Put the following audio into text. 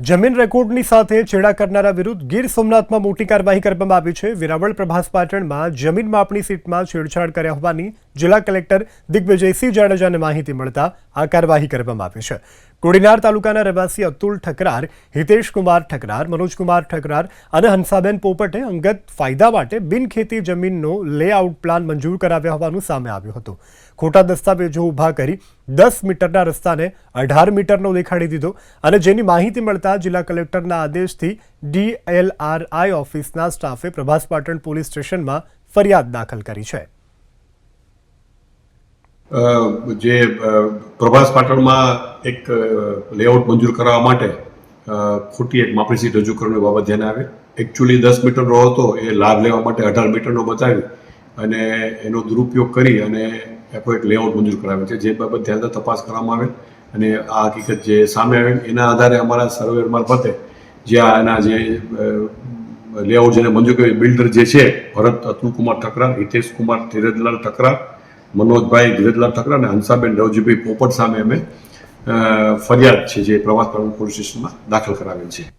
જમીન રેકોર્ડની સાથે છેડા કરનારા વિરુદ્ધ ગીર સોમનાથમાં મોટી કાર્યવાહી કરવામાં આવી છે. વેરાવળ પ્રભાસ પાટણમાં જમીન માપણી સીટમાં છેડછાડ કર્યા હોવાની જિલ્લા કલેક્ટર દિગ્વિજયસિંહ જાડેજાને માહિતી મળતા આ કાર્યવાહી કરવામાં આવી છે. કોડીનાર તાલુકાના રહેવાસી અતુલ ઠકરાર, હિતેશ કુમાર ઠકરાર મનોજકુમાર ઠકરાર અને હંસાબેન પોપટે અંગત ફાયદા માટે બિનખેતી જમીનનો લેઆઉટ પ્લાન મંજૂર કરાવ્યા હોવાનું સામે આવ્યું હતું. ખોટા દસ્તાવેજો ઊભા કરી દસ મીટરના રસ્તાને અઢાર મીટરનો દેખાડી દીધો અને જેની માહિતી મળતા જિલ્લા કલેક્ટરના આદેશથી ડીએલઆરઆઈ ઓફિસના સ્ટાફે પ્રભાસ પાટણ પોલીસ સ્ટેશનમાં ફરિયાદ દાખલ કરી છે. જે પ્રભાસ પાટણમાં એક લેઆઉટ મંજૂર કરાવવા માટે ખોટી એક માપણી સીટ રજૂ કરવાની બાબત ધ્યાને આવે. એકચ્યુઅલી દસ મીટરનો હતો, એ લાભ લેવા માટે અઢાર મીટરનો બતાવી અને એનો દુરુપયોગ કરી અને આખો એક લેઆઉટ મંજૂર કરાવે છે. જે બાબત ધ્યાન તપાસ કરવામાં આવે અને આ હકીકત જે સામે આવે, એના આધારે અમારા સર્વેર મારફતે જ્યાં એના જે લેઆઉટ જેને મંજૂર કરી બિલ્ડર જે છે, ભરત અતુલકુમાર ઠકરા હિતેશ કુમાર ધીરજલાલ ઠકરાર મનોજભાઈ ધીરજલાલ ઠકરા અને હંસાબેન રવજીભાઈ પોપટ સામે અમે ફરિયાદ છે જે પ્રવાસ પોલીસ સ્ટેશનમાં દાખલ કરાવેલ છે.